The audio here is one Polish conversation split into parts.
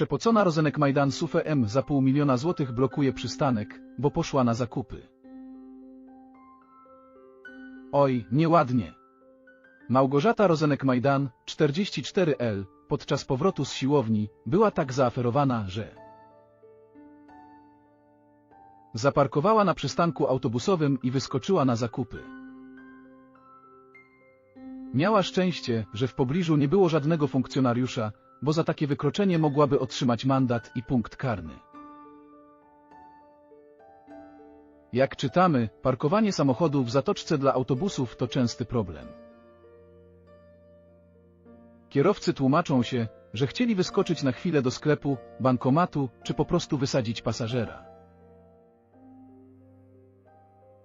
Przepocona Rozenek Majdan Sufe M za pół miliona złotych blokuje przystanek, bo poszła na zakupy. Oj, nieładnie. Małgorzata Rozenek Majdan, 44L, podczas powrotu z siłowni, była tak zaaferowana, że zaparkowała na przystanku autobusowym i wyskoczyła na zakupy. Miała szczęście, że w pobliżu nie było żadnego funkcjonariusza, bo za takie wykroczenie mogłaby otrzymać mandat i punkt karny. Jak czytamy, parkowanie samochodu w zatoczce dla autobusów to częsty problem. Kierowcy tłumaczą się, że chcieli wyskoczyć na chwilę do sklepu, bankomatu czy po prostu wysadzić pasażera.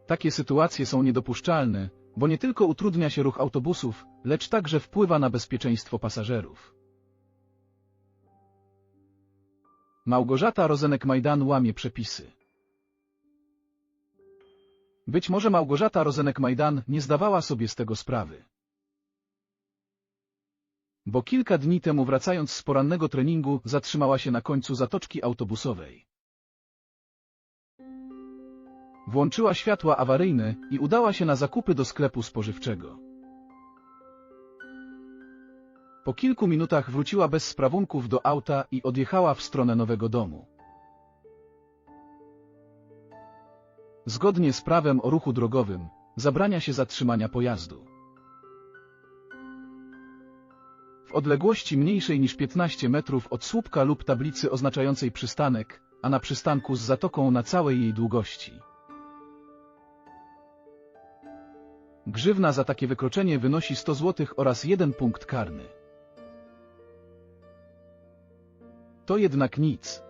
Takie sytuacje są niedopuszczalne, bo nie tylko utrudnia się ruch autobusów, lecz także wpływa na bezpieczeństwo pasażerów. Małgorzata Rozenek-Majdan łamie przepisy. Być może Małgorzata Rozenek-Majdan nie zdawała sobie z tego sprawy. Bo kilka dni temu wracając z porannego treningu zatrzymała się na końcu zatoczki autobusowej. Włączyła światła awaryjne i udała się na zakupy do sklepu spożywczego. Po kilku minutach wróciła bez sprawunków do auta i odjechała w stronę nowego domu. Zgodnie z prawem o ruchu drogowym, zabrania się zatrzymania pojazdu. W odległości mniejszej niż 15 metrów od słupka lub tablicy oznaczającej przystanek, a na przystanku z zatoką na całej jej długości. Grzywna za takie wykroczenie wynosi 100 zł oraz jeden punkt karny. To jednak nic.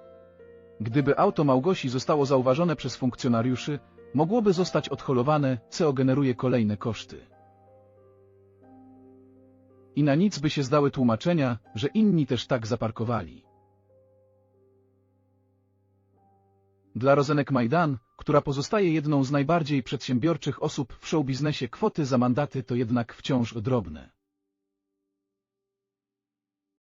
Gdyby auto Małgosi zostało zauważone przez funkcjonariuszy, mogłoby zostać odholowane, co generuje kolejne koszty. I na nic by się zdały tłumaczenia, że inni też tak zaparkowali. Dla Rozenek Majdan, która pozostaje jedną z najbardziej przedsiębiorczych osób w showbiznesie, kwoty za mandaty to jednak wciąż drobne.